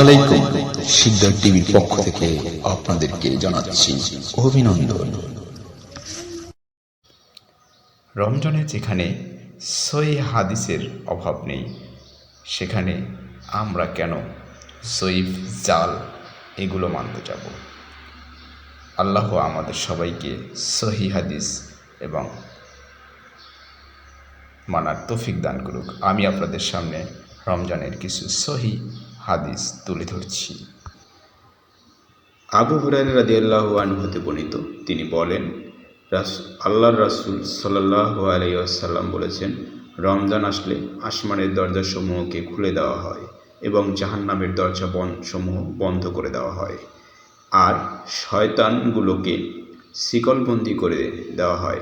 আলাইকুম সিদ্ধার টিভির পক্ষ থেকে আপনাদেরকে জানাচ্ছি অভিনন্দন। রমজানে যেখানে সই হাদিসের অভাব নেই, সেখানে আমরা কেন সইফ জাল এগুলো মানতে যাব? আল্লাহ আমাদের সবাইকে সহি হাদিস এবং মানার তৌফিক দান করুক। আমি আপনাদের সামনে রমজানের কিছু সহি হাদিস তুলে ধরছি। আবু হুরাইরা রাদিয়াল্লাহু আনহু হতে বর্ণিত, তিনি বলেন, রাস- আল্লাহর রাসূল সাল্লাল্লাহু আলাইহি ওয়াসাল্লাম বলেছেন, রমজান আসলে আসমানের দরজাসমূহকে খুলে দেওয়া হয় এবং জাহান্নামের দরজা সমূহ বন্ধ করে দেওয়া হয়। আর শয়তানগুলোকে শিকলবন্দি করে দেওয়া হয়।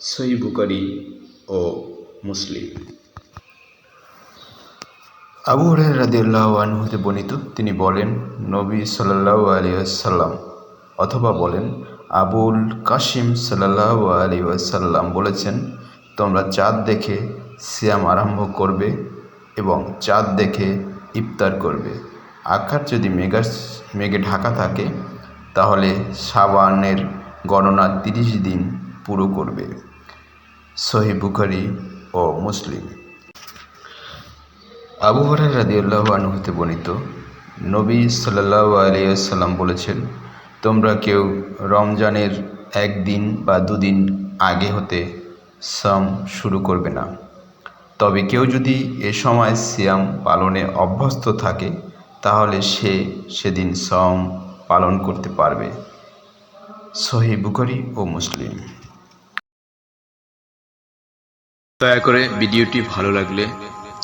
সহি বুকারি ও মুসলিম। আবু হরের রাদিয়াল্লাহু আনহু হতে বর্ণিত, তিনি বলেন, নবী সাল্লাল্লাহু আলাইহি ওয়াসাল্লাম, অথবা বলেন, আবুল কাশিম সাল্লাল্লাহু আলাইহি ওয়াসাল্লাম বলেছেন, তোমরা চাঁদ দেখে সিয়াম আরম্ভ করবে এবং চাঁদ দেখে ইফতার করবে। আকাশ যদি মেঘা, মেঘে ঢাকা থাকে, তাহলে সাবানের গণনা তিরিশ দিন পুরো করবে। সহি বুখারি ও মুসলিম। আবু হরার রাদিউল্লাহ আনহুতে বর্ণিত, নবী সাল্লাল্লাহু আলাইহি সাল্লাম বলেছেন, তোমরা কেউ রমজানের একদিন বা দুদিন আগে হতে সম শুরু করবে না। তবে কেউ যদি এ সময় সিয়াম পালনে অভ্যস্ত থাকে, তাহলে সে সেদিন সম পালন করতে পারবে। সহি বুখারি ও মুসলিম। দয়া করে ভিডিওটি ভালো লাগলে